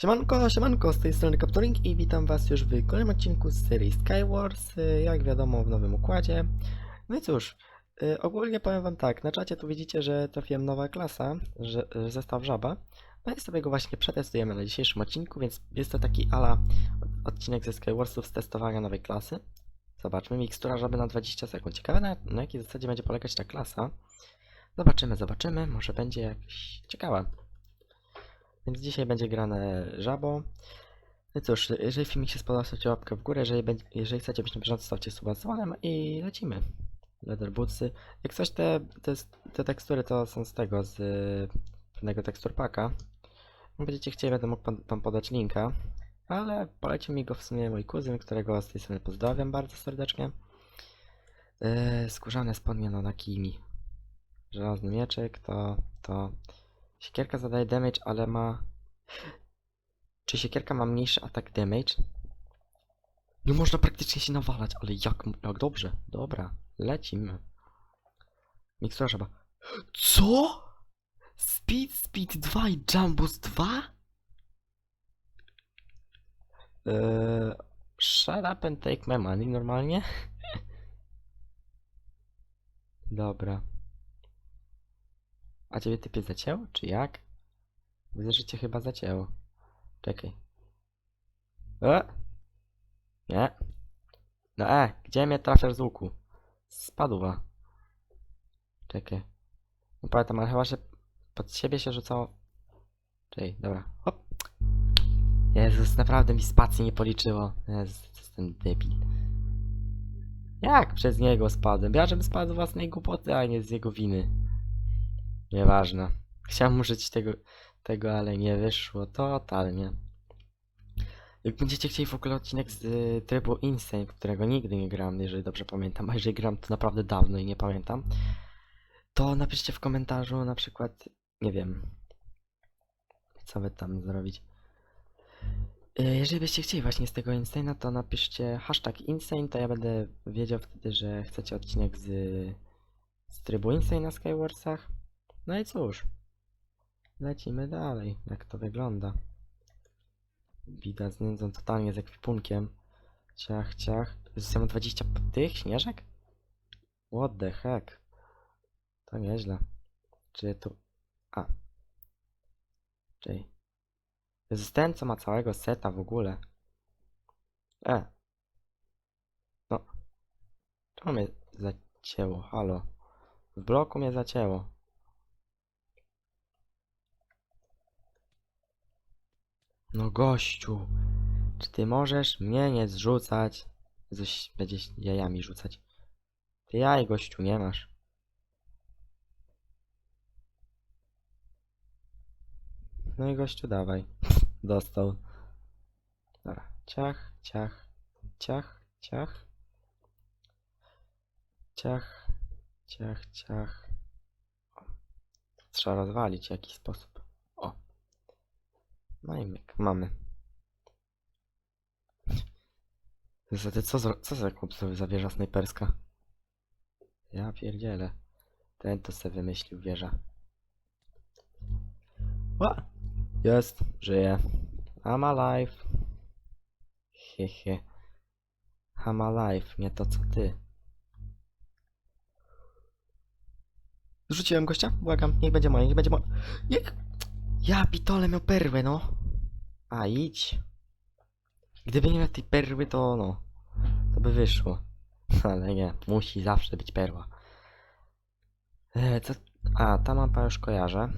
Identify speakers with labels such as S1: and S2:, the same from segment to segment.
S1: Siemanko, siemanko, z tej strony Capturing i witam was już w kolejnym odcinku z serii Skywars, y, jak wiadomo w nowym układzie. No i cóż, y, ogólnie powiem wam tak, na czacie tu widzicie, że trafiłem nowa klasa, że, że zestaw żaba. No i sobie go właśnie przetestujemy na dzisiejszym odcinku, więc jest to taki ala odcinek ze Skywarsów z testowania nowej klasy. Zobaczmy, mikstura żaby na 20 sekund. Ciekawe na, na jakiej zasadzie będzie polegać ta klasa. Zobaczymy, zobaczymy, może będzie jakiś ciekawa. Więc dzisiaj będzie grane żabo. No cóż, jeżeli filmik się spodobał, stawcie łapkę w górę, jeżeli, będzie, jeżeli chcecie być na bieżąco, stawcie suba z dzwonem i lecimy. Leather bootsy. Jak coś te, te, te tekstury to są z tego, z y, pewnego tekstur paka. Jak będziecie chcieli, będę mógł pan, pan podać linka. Ale polecił mi go w sumie mój kuzyn, którego z tej strony pozdrawiam bardzo serdecznie. Yy, skórzane spodnie no na kimi. Żelazny mieczek to, to Siekierka zadaje damage, ale ma... Czy siekierka ma mniejszy atak damage? Nie można praktycznie się nawalać, ale jak, jak dobrze. Dobra, lecimy. Mikstura żaba. Co? Speed, Speed 2 i Jambus 2? Eee, shut up and take my money normalnie? Dobra. A ciebie typie zacięło, czy jak? Widzę, że cię chyba zacięło. Czekaj. E? Nie. No e, gdzie mnie trafiasz z łuku? Spadła. Czekaj. Nie pamiętam, ale chyba się pod siebie się rzucało. Czekaj, dobra. Hop. Jezus, naprawdę mi spacji nie policzyło. Jezus, to jest ten debil. Jak przez niego spadłem? Ja żebym spadł z własnej głupoty, a nie z jego winy. Nieważne. Chciałem użyć tego, tego, ale nie wyszło totalnie. Jak będziecie chcieli w ogóle odcinek z y, trybu Insane, którego nigdy nie gram, jeżeli dobrze pamiętam, a jeżeli gram to naprawdę dawno i nie pamiętam, to napiszcie w komentarzu na przykład, nie wiem, co by tam zrobić. Y, Jeżeli byście chcieli właśnie z tego Insane'a, to napiszcie hashtag Insane, to ja będę wiedział wtedy, że chcecie odcinek z, z trybu Insane na Skywarsach. No i cóż, lecimy dalej, jak to wygląda. Widać z nędzą totalnie z ekwipunkiem. Ciach, ciach. Zostałem 20 p- tych śnieżek? What the heck? To nieźle. Czy tu... A. Czyli... Jezus, ten co ma całego seta w ogóle. E. No. Czemu mnie zacięło? Halo. W bloku mnie zacięło. No gościu, czy ty możesz mnie nie zrzucać? Coś będziesz jajami rzucać. Ty jaj, gościu, nie masz. No i gościu, dawaj. Dostał. Dobra, ciach, ciach, ciach, ciach. Ciach, ciach, ciach. Trzeba rozwalić w jakiś sposób. No i mamy. Zatem co, za- co za chłop sobie zawieża snajperska? Ja pierdzielę. Ten to se wymyślił wieża. Ła! Jest, żyje. I'm alive. Hehe. I'm alive, nie to co ty. Rzuciłem gościa? Błagam, niech będzie moje, niech będzie moje. Niech... Ja pitole miał perłę, no. A idź. Gdyby nie miał tej perły, to no. To by wyszło. Ale nie, musi zawsze być perła. E, co... A, ta mapa już kojarzę.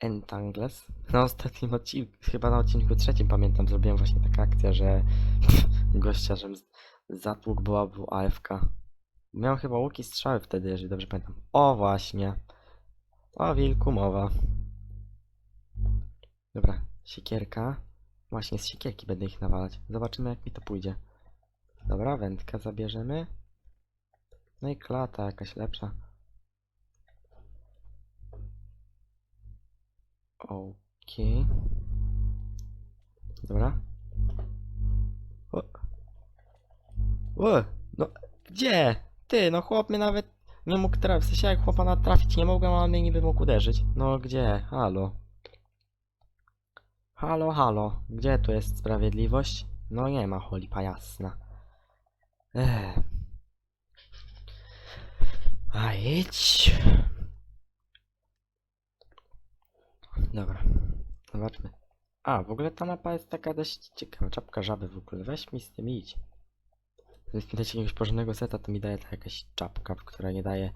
S1: Entangles. Na ostatnim odcinku, chyba na odcinku trzecim pamiętam, zrobiłem właśnie taką akcję, że gościa, żem zatłukł była był AFK. Miał chyba łuki strzały wtedy, jeżeli dobrze pamiętam. O właśnie. O wilku mowa. Dobra, siekierka. Właśnie z siekierki będę ich nawalać. Zobaczymy jak mi to pójdzie. Dobra, wędkę zabierzemy. No i klata jakaś lepsza. Okej. Dobra. O. o, no gdzie? Ty, no chłop mnie nawet nie mógł trafić. W sensie jak chłopa natrafić nie mogłem, a on mnie niby mógł uderzyć. No gdzie? Halo. Halo, halo, gdzie tu jest sprawiedliwość? No nie ma cholipa jasna. Ech. A idź. Dobra, zobaczmy. A, w ogóle ta mapa jest taka dość ciekawa. Czapka żaby w ogóle. Weź mi z tym idź. Zamiast mi dać jakiegoś porządnego seta, to mi daje ta jakaś czapka, która nie daje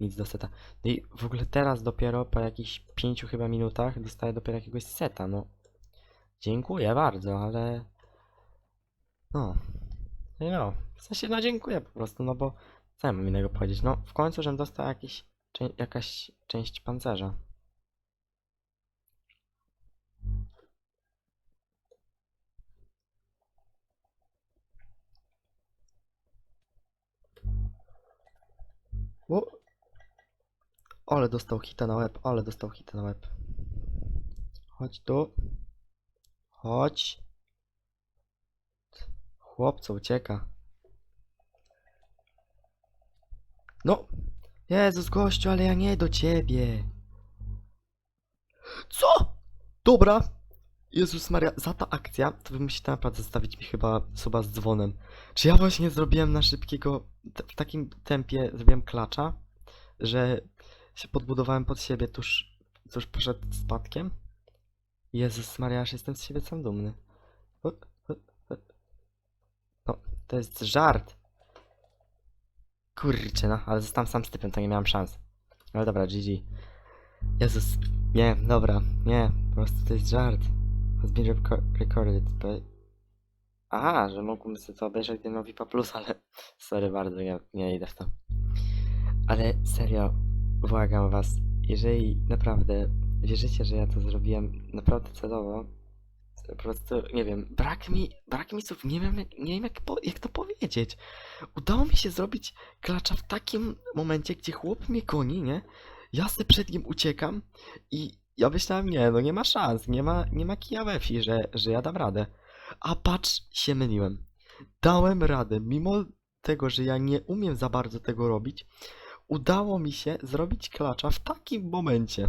S1: nic do seta. No i w ogóle teraz dopiero po jakichś pięciu chyba minutach dostaję dopiero jakiegoś seta, no. Dziękuję bardzo, ale... No. No, no. W sensie, no dziękuję po prostu, no bo co ja mam innego powiedzieć? No, w końcu, żem dostał jakiś, cze jakaś część pancerza. O! Ale dostał hita na łeb, ale dostał hita na łeb. Chodź tu. Chodź. Chłopco ucieka. No! Jezus gościu, ale ja nie do ciebie. Co? Dobra. Jezus Maria, za ta akcja to wy musicie naprawdę zostawić mi chyba suba z dzwonem. Czy ja właśnie zrobiłem na szybkiego, w takim tempie zrobiłem klacza, że się podbudowałem pod siebie tuż, tuż przed spadkiem? Jezus Maria, aż jestem z siebie sam dumny. No, to jest żart. Kurczę, no, ale zostałem sam z typem, to nie miałem szans. Ale dobra, GG. Jezus, nie, dobra, nie, po prostu to jest żart. Has been reco- recorded, but... Aha, że mógłbym sobie to obejrzeć, gdybym miał VIPa Plus, ale sorry bardzo, nie, nie idę w to. Ale serio, błagam was, jeżeli naprawdę wierzycie, że ja to zrobiłem naprawdę celowo, po prostu, nie wiem, brak mi, brak mi słów, nie wiem, jak, nie wiem jak, po, jak to powiedzieć. Udało mi się zrobić klacza w takim momencie, gdzie chłop mnie goni, nie? Ja se przed nim uciekam i ja myślałem, nie, no nie ma szans, nie ma, nie ma kija we wsi, że, że ja dam radę. A patrz, się myliłem. Dałem radę, mimo tego, że ja nie umiem za bardzo tego robić, udało mi się zrobić klacza w takim momencie.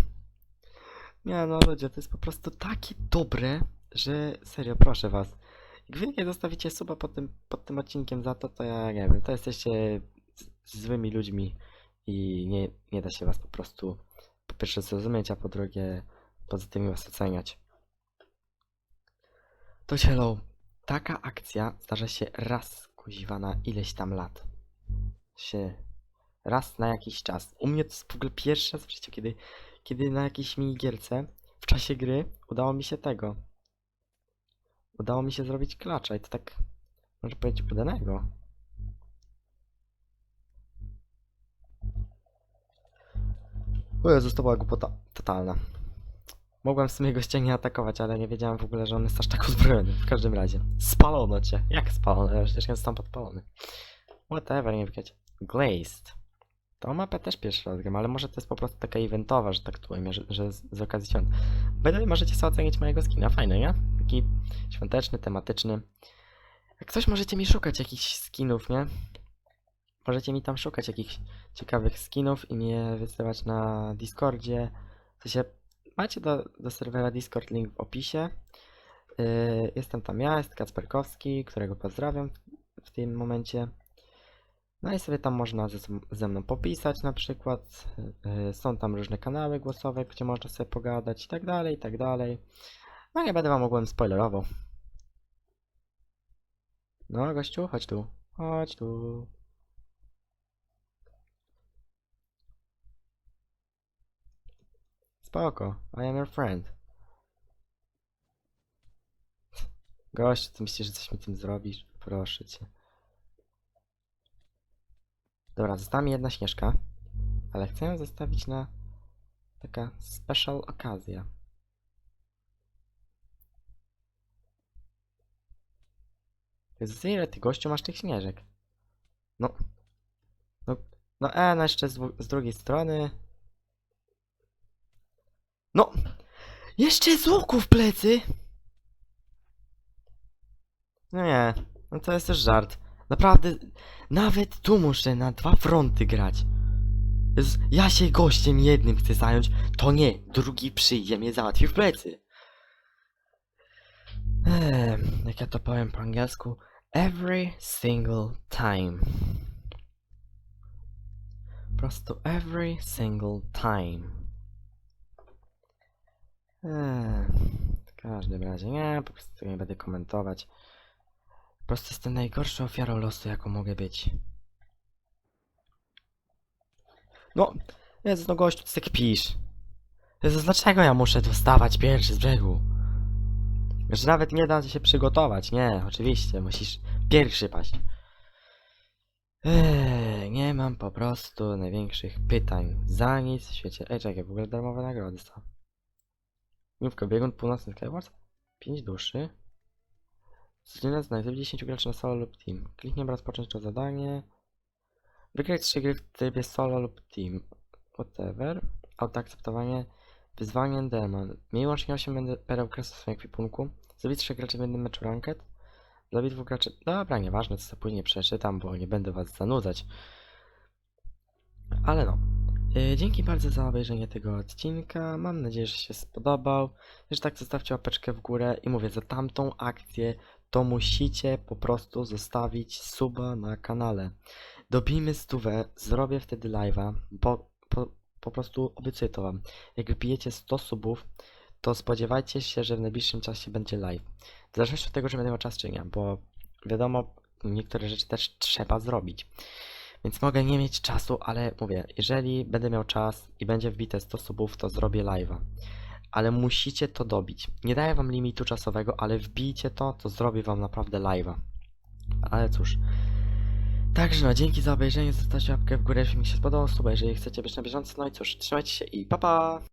S1: Nie no ludzie, to jest po prostu takie dobre, że serio, proszę was. Wy nie zostawicie suba pod tym, pod tym odcinkiem za to, to ja nie wiem, to jesteście złymi ludźmi i nie, nie da się was po prostu po pierwsze zrozumieć, a po drugie pozytywnie was oceniać. To hello, taka akcja zdarza się raz kuziwa na ileś tam lat. Się raz na jakiś czas. U mnie to jest w ogóle pierwszy raz w życiu, kiedy, kiedy na jakiejś minigierce w czasie gry udało mi się tego. Udało mi się zrobić klacza i to tak, może powiedzieć, udanego. O Jezus, była głupota totalna. Mogłem w sumie gościa nie atakować, ale nie wiedziałem w ogóle, że on jest aż tak uzbrojony. W każdym razie. Spalono cię. Jak spalono? Ja przecież zostałem podpalony. Whatever, nie wiecie. Glazed. Tą mapę też pierwszy raz gram, ale może to jest po prostu taka eventowa, że tak tu że, że z, z okazji świąt. Będę możecie sobie ocenić mojego skina, fajny, nie? Taki świąteczny, tematyczny. Jak coś możecie mi szukać jakichś skinów, nie? Możecie mi tam szukać jakichś ciekawych skinów i mnie wysyłać na Discordzie. W sensie, macie do, do serwera Discord link w opisie. Yy, jestem tam ja, jest Kacperkowski, którego pozdrawiam w tym momencie. No i sobie tam można ze, ze mną popisać na przykład. Yy, są tam różne kanały głosowe, gdzie można sobie pogadać i tak dalej, i tak dalej. No nie będę wam ogółem spoilerował. No gościu, chodź tu. Chodź tu. Spoko, I am your friend. Gościu, ty myślisz, że coś mi tym zrobisz? Proszę cię. Dobra, została mi jedna śnieżka, ale chcę ją zostawić na taka special okazja. Jezus, ile ty gościu masz tych śnieżek? No. No, no e, no jeszcze z, z drugiej strony. No! Jeszcze z łuku w plecy! No nie, no to jest też żart. Naprawdę, nawet tu muszę na dwa fronty grać. Ja się gościem jednym chcę zająć, to nie, drugi przyjdzie mnie załatwi w plecy. Ehm, jak ja to powiem po angielsku? Every single time. Po prostu every single time. Ehm, w każdym razie nie, po prostu nie będę komentować. Po prostu jestem najgorszą ofiarą losu, jaką mogę być. No, Jezu, no gościu, ty tak pisz. Jezu, dlaczego ja muszę dostawać pierwszy z brzegu? Że nawet nie da się przygotować, nie, oczywiście, musisz pierwszy paść. Eee, nie mam po prostu największych pytań. Za nic w świecie. Ej, czekaj, w ogóle darmowe nagrody są. Mówka, biegun północny Skywars. 5 duszy. Codziennie z najlepiej 10 graczy na solo lub team. Kliknij, rozpocząć to zadanie. Wygrać 3 gry w trybie solo lub team. Whatever. Autoakceptowanie. Wyzwanie demon. Miej łącznie 8 będę pereł kresu w swoim ekwipunku. Zabić 3 graczy w jednym meczu ranket. Zabić dwóch graczy... Dobra, nieważne, co sobie później przeczytam, bo nie będę was zanudzać. Ale no. Yy, dzięki bardzo za obejrzenie tego odcinka. Mam nadzieję, że się spodobał. Jeżeli tak, zostawcie łapeczkę w górę i mówię, za tamtą akcję to musicie po prostu zostawić suba na kanale. Dobijmy stówę, zrobię wtedy live'a, bo po, po prostu obiecuję to wam. Jak wbijecie 100 subów, to spodziewajcie się, że w najbliższym czasie będzie live. W zależności od tego, czy będę miał czas czy nie, bo wiadomo, niektóre rzeczy też trzeba zrobić. Więc mogę nie mieć czasu, ale mówię, jeżeli będę miał czas i będzie wbite 100 subów, to zrobię live'a. Ale musicie to dobić. Nie daję wam limitu czasowego, ale wbijcie to, to zrobię wam naprawdę live'a. Ale cóż. Także no, dzięki za obejrzenie, zostawcie łapkę w górę, jeśli mi się spodobał, suba, jeżeli chcecie być na bieżąco. No i cóż, trzymajcie się i pa pa!